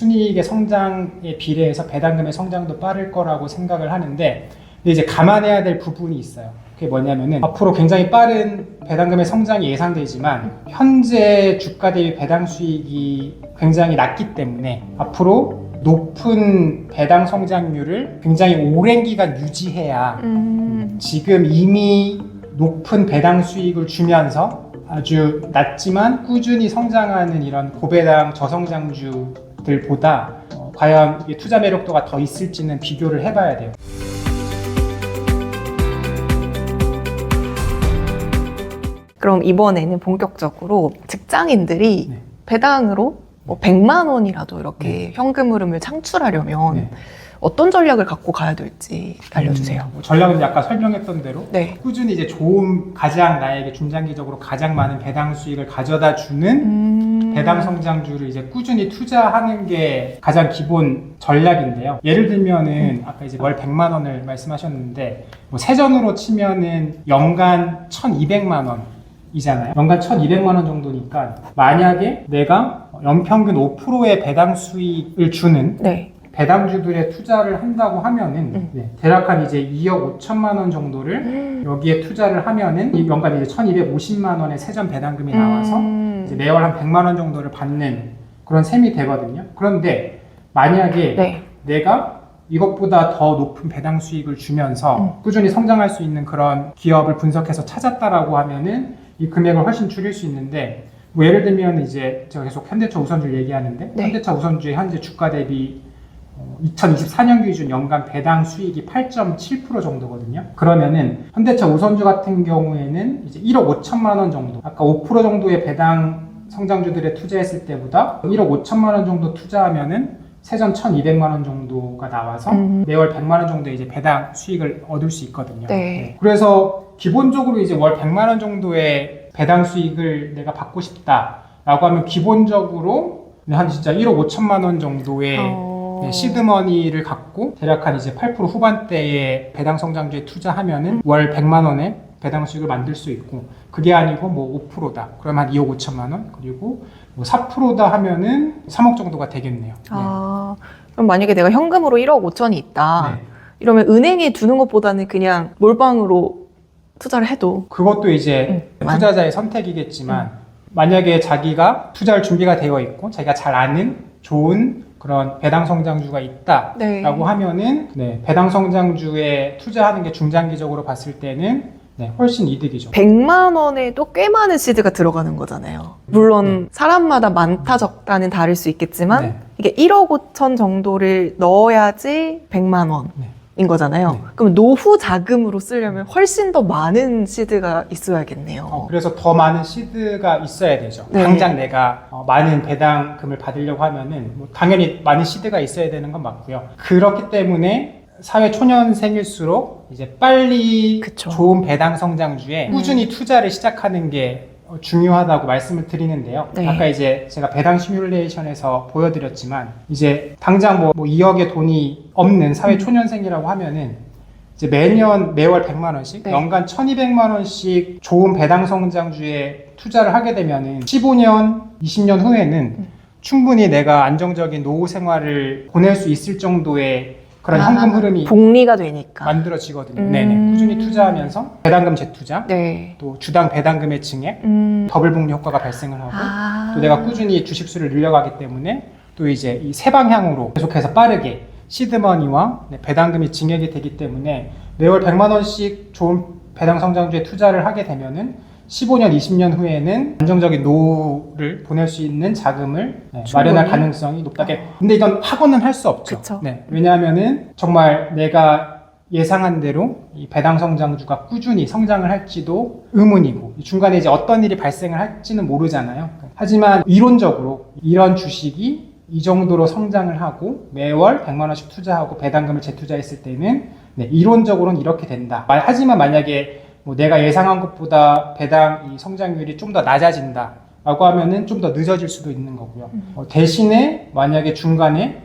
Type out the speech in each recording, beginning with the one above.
순이익의 성장에 비례해서 배당금의 성장도 빠를 거라고 생각을 하는데 근데 이제 감안해야 될 부분이 있어요. 그게 뭐냐면은 앞으로 굉장히 빠른 배당금의 성장이 예상되지만 현재 주가 대비 배당 수익이 굉장히 낮기 때문에 앞으로 높은 배당 성장률을 굉장히 오랜 기간 유지해야 음. 지금 이미 높은 배당 수익을 주면서 아주 낮지만 꾸준히 성장하는 이런 고배당 저성장주 들보다 어, 과연 투자 매력도가 더 있을지는 비교를 해봐야 돼요. 그럼 이번에는 본격적으로 직장인들이 네. 배당으로 뭐 100만 원이라도 이렇게 네. 현금 흐름을 창출하려면 네. 어떤 전략을 갖고 가야 될지 알려주세요. 음, 전략은 아까 설명했던 대로 네. 꾸준히 이제 좋은 가장 나에게 중장기적으로 가장 많은 배당 수익을 가져다 주는 음. 배당 성장주를 이제 꾸준히 투자하는 게 가장 기본 전략인데요. 예를 들면은 아까 이제 월 100만 원을 말씀하셨는데 뭐 세전으로 치면은 연간 1,200만 원 이잖아요. 연간 1,200만 원 정도니까 만약에 내가 연평균 5%의 배당 수익을 주는 네. 배당주들에 투자를 한다고 하면은 음. 네, 대략 한 이제 2억 5천만 원 정도를 여기에 투자를 하면은 이 연간 이제 1,250만 원의 세전 배당금이 나와서 음. 이제 매월 한 100만 원 정도를 받는 그런 셈이 되거든요. 그런데 만약에 네. 내가 이것보다 더 높은 배당 수익을 주면서 음. 꾸준히 성장할 수 있는 그런 기업을 분석해서 찾았다라고 하면은 이 금액을 훨씬 줄일 수 있는데 뭐 예를 들면 이제 제가 계속 현대차 우선주를 얘기하는데 네. 현대차 우선주의 현재 주가 대비 2024년 기준 연간 배당 수익이 8.7% 정도거든요. 그러면은 현대차 우선주 같은 경우에는 이제 1억 5천만 원 정도, 아까 5% 정도의 배당 성장주들에 투자했을 때보다 1억 5천만 원 정도 투자하면은 세전 1,200만 원 정도가 나와서 음. 매월 100만 원 정도의 이제 배당 수익을 얻을 수 있거든요. 네. 그래서 기본적으로 이제 월 100만 원 정도의 배당 수익을 내가 받고 싶다라고 하면 기본적으로 한 진짜 1억 5천만 원 정도의 어. 네, 시드머니를 갖고 대략 한 이제 8% 후반대의 배당 성장주에 투자하면은 월 100만 원의 배당 수익을 만들 수 있고 그게 아니고 뭐 5%다. 그러면 한 2억 5천만 원. 그리고 뭐 4%다 하면은 3억 정도가 되겠네요. 네. 아, 그럼 만약에 내가 현금으로 1억 5천이 있다. 네. 이러면 은행에 두는 것보다는 그냥 몰빵으로 투자를 해도 그것도 이제 음. 투자자의 선택이겠지만 만약에 자기가 투자할 준비가 되어 있고 자기가 잘 아는 좋은 그런 배당 성장주가 있다라고 네. 하면은 네, 배당 성장주에 투자하는 게 중장기적으로 봤을 때는 네, 훨씬 이득이죠. 100만 원에도 꽤 많은 시드가 들어가는 거잖아요. 물론 사람마다 많다 적다는 다를 수 있겠지만 네. 이게 1억 5천 정도를 넣어야지 100만 원 인 네. 거잖아요. 네. 그럼 노후 자금으로 쓰려면 훨씬 더 많은 시드가 있어야겠네요. 어, 그래서 더 많은 시드가 있어야 되죠. 네. 당장 내가 어, 많은 배당금을 받으려고 하면은 뭐 당연히 많은 시드가 있어야 되는 건 맞고요. 그렇기 때문에 사회 초년생일수록 이제 빨리 그쵸. 좋은 배당 성장주에 음. 꾸준히 투자를 시작하는 게 어, 중요하다고 말씀을 드리는데요. 네. 아까 이제 제가 배당 시뮬레이션에서 보여드렸지만 이제 당장 뭐, 뭐 2억의 돈이 없는 사회 음. 초년생이라고 하면은 이제 매년 매월 100만 원씩 네. 연간 1,200만 원씩 좋은 배당 성장주에 투자를 하게 되면은 15년, 20년 후에는 음. 충분히 내가 안정적인 노후 생활을 보낼 수 있을 정도의 그런 아, 현금 흐름이 복리가 되니까. 만들어지거든요. 음. 네네. 꾸준히 투자하면서 배당금 재투자, 네. 또 주당 배당금의 증액, 음. 더블 복리 효과가 발생을 하고 아. 또 내가 꾸준히 주식 수를 늘려가기 때문에 또 이제 이 세 방향으로 계속해서 빠르게 시드머니와 네, 배당금이 증액이 되기 때문에 매월 100만 원씩 좋은 배당 성장주에 투자를 하게 되면은 15년, 20년 후에는 안정적인 노후를 보낼 수 있는 자금을 네? 마련할 가능성이 높다게. 근데 이건 하고는 할 수 없죠. 네, 왜냐하면은 정말 내가 예상한 대로 이 배당 성장주가 꾸준히 성장을 할지도 의문이고 이 중간에 이제 어떤 일이 발생을 할지는 모르잖아요. 하지만 이론적으로 이런 주식이 이 정도로 성장을 하고 매월 100만 원씩 투자하고 배당금을 재투자했을 때는 네, 이론적으로는 이렇게 된다. 말- 하지만 만약에 뭐 내가 예상한 것보다 배당 이 성장률이 좀 더 낮아진다. 라고 하면은 좀 더 늦어질 수도 있는 거고요. 어, 대신에 만약에 중간에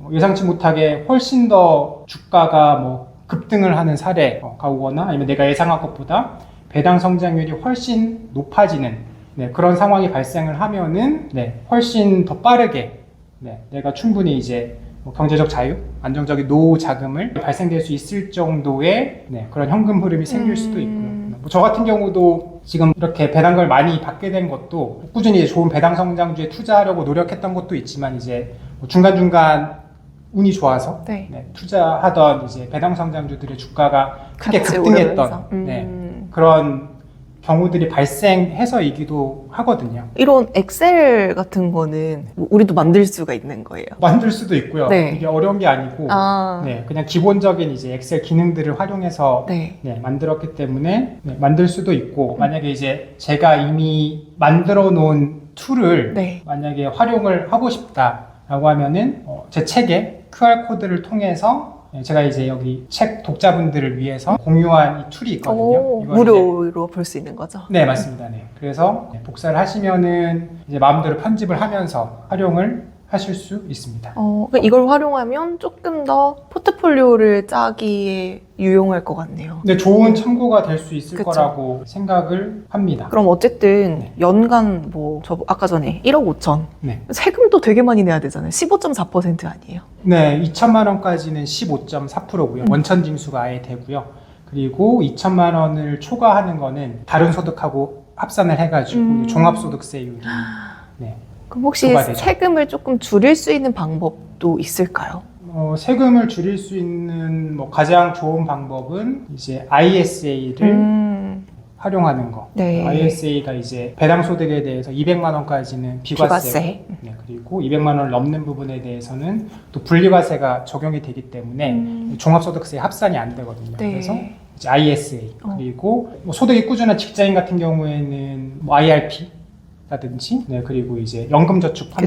어, 예상치 못하게 훨씬 더 주가가 뭐 급등을 하는 사례가 오거나 아니면 내가 예상한 것보다 배당 성장률이 훨씬 높아지는 네, 그런 상황이 발생을 하면은 네, 훨씬 더 빠르게 네, 내가 충분히 이제 뭐 경제적 자유, 안정적인 노후 자금을 발생될 수 있을 정도의 네, 그런 현금 흐름이 생길 수도 있고요. 음. 뭐저 같은 경우도 지금 이렇게 배당금을 많이 받게 된 것도 꾸준히 좋은 배당 성장주에 투자하려고 노력했던 것도 있지만 이제 뭐 중간중간 운이 좋아서 네. 네, 투자하던 이제 배당 성장주들의 주가가 크게 같이 급등했던 오르면서. 네, 음. 그런 경우들이 발생해서이기도 하거든요. 이런 엑셀 같은 거는 뭐 우리도 만들 수가 있는 거예요. 만들 수도 있고요. 네. 이게 어려운 게 아니고 아, 네, 그냥 기본적인 이제 엑셀 기능들을 활용해서 네. 네, 만들었기 때문에 네, 만들 수도 있고 만약에 이제 제가 이미 만들어 놓은 툴을 네. 만약에 활용을 하고 싶다라고 하면은 어, 제 책에 QR 코드를 통해서 네, 제가 이제 여기 책 독자분들을 위해서 공유한 이 툴이 있거든요. 오, 무료로 볼 수 있는 거죠? 네, 맞습니다. 네. 그래서 네, 복사를 하시면은 이제 마음대로 편집을 하면서 활용을 하실 수 있습니다. 어, 그러니까 이걸 활용하면 조금 더 포트폴리오를 짜기에 유용할 것 같네요. 근데 좋은 참고가 될 수 있을 그쵸. 거라고 생각을 합니다. 그럼 어쨌든 네. 연간 뭐 저 아까 전에 1억 5천 네. 세금도 되게 많이 내야 되잖아요. 15.4% 아니에요? 네, 2천만 원까지는 15.4%고요. 음. 원천 징수가 아예 되고요. 그리고 2천만 원을 초과하는 거는 다른 소득하고 합산을 해가지고 음. 종합소득세율이 네. 그럼 혹시 부과되죠. 세금을 조금 줄일 수 있는 방법도 있을까요? 어, 세금을 줄일 수 있는 뭐 가장 좋은 방법은 이제 ISA를 음, 활용하는 거. 네. ISA가 이제 배당 소득에 대해서 200만 원까지는 비과세고, 비과세. 네, 그리고 200만 원을 넘는 부분에 대해서는 또 분리과세가 적용이 되기 때문에 음. 종합소득세 합산이 안 되거든요. 네. 그래서 이제 ISA 어. 그리고 뭐 소득이 꾸준한 직장인 같은 경우에는 뭐 IRP 라든지 네, 그리고 이제 연금저축 펀드.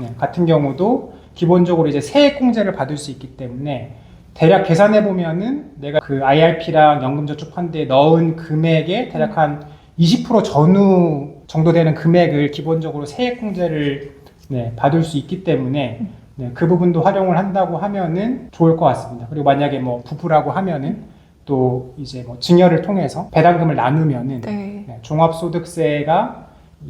네, 같은 경우도 기본적으로 이제 세액 공제를 받을 수 있기 때문에 대략 계산해 보면은 내가 그 IRP랑 연금저축 펀드에 넣은 금액의 대략 한 20% 전후 정도 되는 금액을 기본적으로 세액 공제를 네, 받을 수 있기 때문에 네, 그 부분도 활용을 한다고 하면은 좋을 것 같습니다. 그리고 만약에 뭐 부부라고 하면은 또 이제 뭐 증여를 통해서 배당금을 나누면은 네. 네, 종합소득세가 이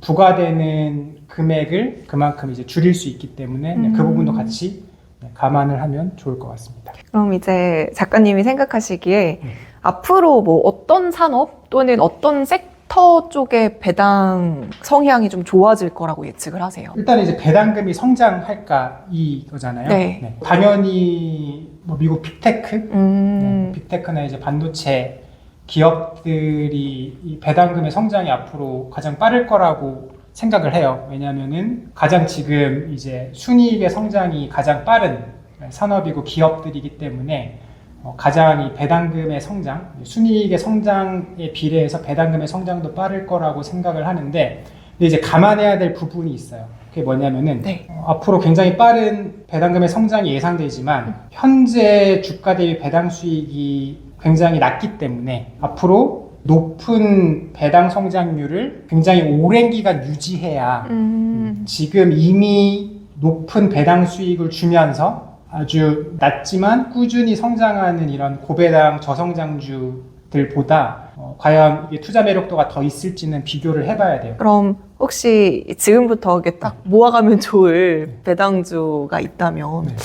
부과되는 금액을 그만큼 이제 줄일 수 있기 때문에 네, 그 음. 부분도 같이 네, 감안을 하면 좋을 것 같습니다. 그럼 이제 작가님이 생각하시기에 네. 앞으로 뭐 어떤 산업 또는 어떤 섹터 쪽의 배당 성향이 좀 좋아질 거라고 예측을 하세요? 일단 이제 배당금이 성장할까 이거잖아요. 네. 당연히 뭐 미국 빅테크, 네, 음, 빅테크나 이제 반도체 기업들이 이 배당금의 성장이 앞으로 가장 빠를 거라고 생각을 해요. 왜냐하면은 가장 지금 이제 순이익의 성장이 가장 빠른 산업이고 기업들이기 때문에 어, 가장 이 배당금의 성장, 순이익의 성장에 비례해서 배당금의 성장도 빠를 거라고 생각을 하는데 근데 이제 감안해야 될 부분이 있어요. 그게 뭐냐면은 네. 어, 앞으로 굉장히 빠른 배당금의 성장이 예상되지만 현재 주가 대비 배당 수익이 굉장히 낮기 때문에 앞으로 높은 배당 성장률을 굉장히 오랜 기간 유지해야 음, 지금 이미 높은 배당 수익을 주면서 아주 낮지만 꾸준히 성장하는 이런 고배당 저성장주들보다 어, 과연 이게 투자 매력도가 더 있을지는 비교를 해봐야 돼요. 그럼 혹시 지금부터 이게 딱 모아가면 좋을 배당주가 있다면 네.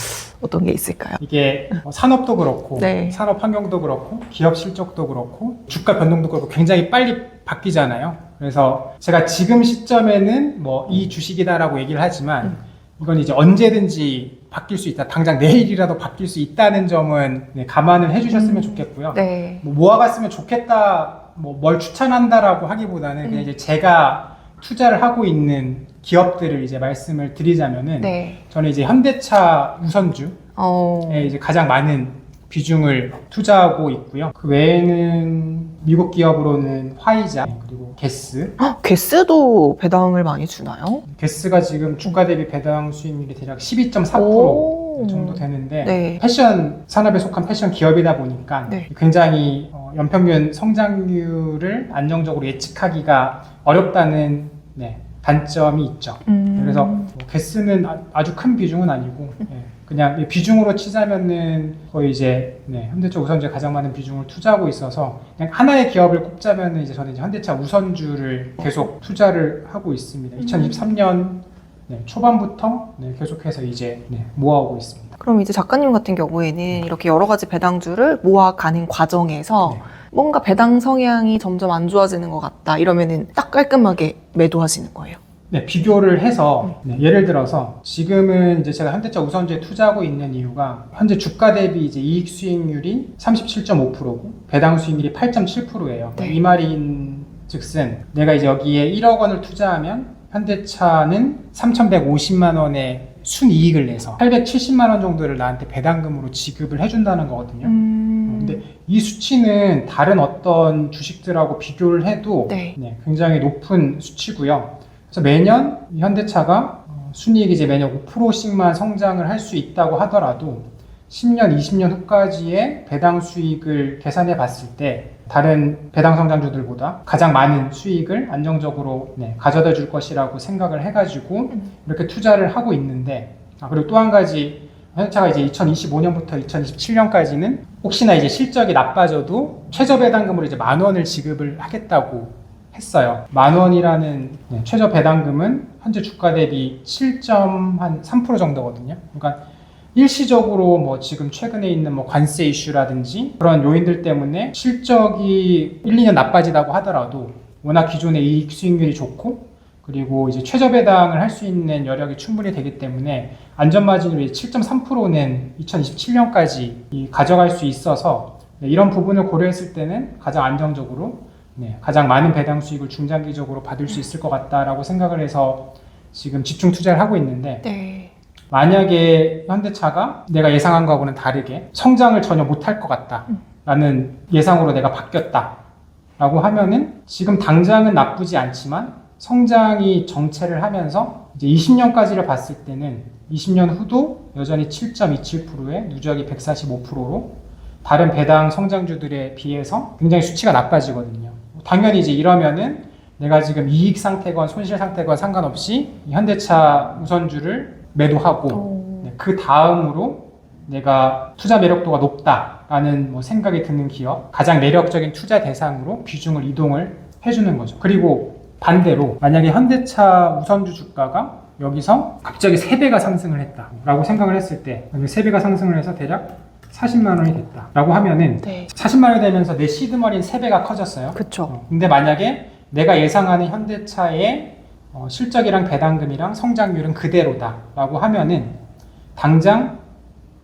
어떤 게 있을까요? 이게 뭐 산업도 그렇고 네. 산업 환경도 그렇고 기업 실적도 그렇고 주가 변동도 그렇고 굉장히 빨리 바뀌잖아요. 그래서 제가 지금 시점에는 뭐 이 주식이다라고 얘기를 하지만 이건 이제 언제든지 바뀔 수 있다. 당장 내일이라도 바뀔 수 있다는 점은 네, 감안을 해주셨으면 음. 좋겠고요. 네. 뭐 모아갔으면 좋겠다, 뭐 뭘 추천한다라고 하기보다는 그냥 음. 이제 제가 투자를 하고 있는 기업들을 이제 말씀을 드리자면은 네. 저는 이제 현대차 우선주에 어, 이제 가장 많은 비중을 투자하고 있고요. 그 외에는 미국 기업으로는 화이자 그리고 게스. 헉, 게스도 배당을 많이 주나요? 게스가 지금 주가 대비 배당 수익률이 대략 12.4% 오. 정도 되는데 네. 패션 산업에 속한 패션 기업이다 보니까 네. 굉장히 어, 연평균 성장률을 안정적으로 예측하기가 어렵다는 네, 단점이 있죠. 음. 그래서 뭐 게스는 아- 아주 큰 비중은 아니고 예, 그냥 이 비중으로 치자면은 거의 이제 네, 현대차 우선주에 가장 많은 비중을 투자하고 있어서 그냥 하나의 기업을 꼽자면은 이제 저는 이제 현대차 우선주를 계속 투자를 하고 있습니다. 2023년 네, 초반부터 네, 계속해서 이제 네, 모아오고 있습니다. 그럼 이제 작가님 같은 경우에는 이렇게 여러 가지 배당주를 모아가는 과정에서 네. 뭔가 배당 성향이 점점 안 좋아지는 것 같다 이러면은 딱 깔끔하게 매도하시는 거예요. 네, 비교를 해서 네, 예를 들어서 지금은 이제 제가 현대차 우선주에 투자하고 있는 이유가 현재 주가 대비 이제 이익 수익률이 37.5%고 배당 수익률이 8.7%예요. 네. 이 말인 즉슨 내가 이제 여기에 1억 원을 투자하면 현대차는 3,150만 원의 순이익을 내서 870만 원 정도를 나한테 배당금으로 지급을 해준다는 거거든요. 음... 근데 이 수치는 다른 어떤 주식들하고 비교를 해도 네. 네, 굉장히 높은 수치고요. 그래서 매년 이 현대차가 어, 순이익이 이제 매년 5%씩만 성장을 할 수 있다고 하더라도 10년, 20년 후까지의 배당 수익을 계산해 봤을 때 다른 배당 성장주들보다 가장 많은 수익을 안정적으로 네, 가져다 줄 것이라고 생각을 해가지고 음. 이렇게 투자를 하고 있는데 아, 그리고 또 한 가지 현대차가 이제 2025년부터 2027년까지는 혹시나 이제 실적이 나빠져도 최저 배당금으로 이제 만 원을 지급을 하겠다고 했어요. 만 원이라는 네, 최저 배당금은 현재 주가 대비 7.3% 정도거든요. 그러니까 일시적으로 뭐 지금 최근에 있는 뭐 관세 이슈라든지 그런 요인들 때문에 실적이 1, 2년 나빠지다고 하더라도 워낙 기존의 이익 수익률이 좋고 그리고 이제 최저 배당을 할 수 있는 여력이 충분히 되기 때문에 안전 마진으로 7.3%는 2027년까지 가져갈 수 있어서 네, 이런 부분을 고려했을 때는 가장 안정적으로 네, 가장 많은 배당 수익을 중장기적으로 받을 수 있을 것 같다라고 생각을 해서 지금 집중 투자를 하고 있는데 네. 만약에 현대차가 내가 예상한 거하고는 다르게 성장을 전혀 못할 것 같다 라는 예상으로 내가 바뀌었다 라고 하면은 지금 당장은 나쁘지 않지만 성장이 정체를 하면서 이제 20년까지를 봤을 때는 20년 후도 여전히 7.27%의 누적이 145%로 다른 배당 성장주들에 비해서 굉장히 수치가 나빠지거든요. 당연히 이제 이러면은 내가 지금 이익 상태건 손실 상태건 상관없이 이 현대차 우선주를 매도하고 오. 네, 그 다음으로 내가 투자 매력도가 높다라는 뭐 생각이 드는 기업, 가장 매력적인 투자 대상으로 비중을 이동을 해주는 거죠. 그리고 반대로 만약에 현대차 우선주 주가가 여기서 갑자기 3배가 상승을 했다라고 생각을 했을 때 3배가 상승을 해서 대략 40만 원이 됐다라고 하면은 네. 40만 원이 되면서 내 시드머리는 3배가 커졌어요. 어, 근데 만약에 내가 예상하는 현대차의 어, 실적이랑 배당금이랑 성장률은 그대로다라고 하면은 당장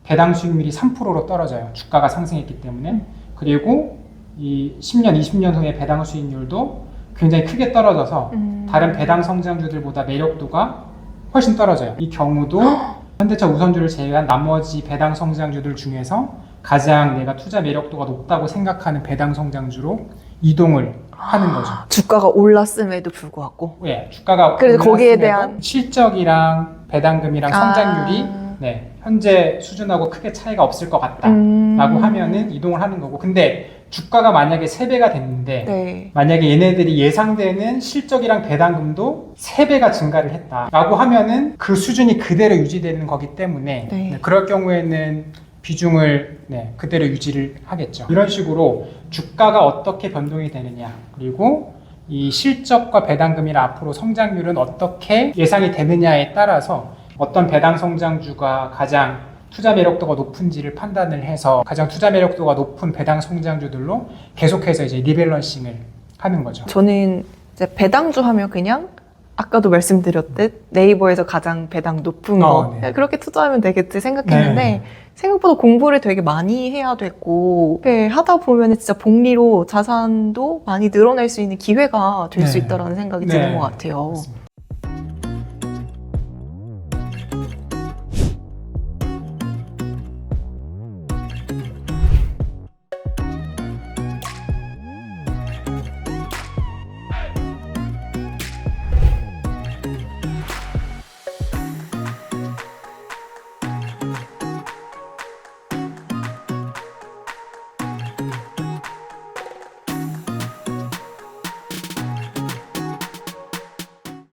배당 수익률이 3%로 떨어져요. 주가가 상승했기 때문에. 그리고 이 10년, 20년 후의 배당 수익률도 굉장히 크게 떨어져서 음. 다른 배당 성장주들보다 매력도가 훨씬 떨어져요. 이 경우도 현대차 우선주를 제외한 나머지 배당 성장주들 중에서 가장 내가 투자 매력도가 높다고 생각하는 배당 성장주로 이동을 하는 거죠. 주가가 올랐음에도 불구하고. 예, 주가가 그래서 거기에 올랐음에도 대한- 실적이랑 배당금이랑 성장률이 아. 네, 현재 수준하고 크게 차이가 없을 것 같다라고 음. 하면은 이동을 하는 거고 근데 주가가 만약에 3배가 됐는데 네. 만약에 얘네들이 예상되는 실적이랑 배당금도 3배가 증가를 했다라고 하면은 그 수준이 그대로 유지되는 거기 때문에 네. 네, 그럴 경우에는 비중을 네, 그대로 유지를 하겠죠. 이런 식으로 주가가 어떻게 변동이 되느냐 그리고 이 실적과 배당금이랑 앞으로 성장률은 어떻게 예상이 되느냐에 따라서 어떤 배당 성장주가 가장 투자 매력도가 높은지를 판단을 해서 가장 투자 매력도가 높은 배당 성장주들로 계속해서 이제 리밸런싱을 하는 거죠. 저는 이제 배당주 하면 그냥 아까도 말씀드렸듯 네이버에서 가장 배당 높은 어, 거 네. 네. 그렇게 투자하면 되겠지 생각했는데 네. 생각보다 공부를 되게 많이 해야 되고 하다 보면 진짜 복리로 자산도 많이 늘어날 수 있는 기회가 될수 네. 있다라는 생각이 드는 네. 것 같아요. 맞습니다.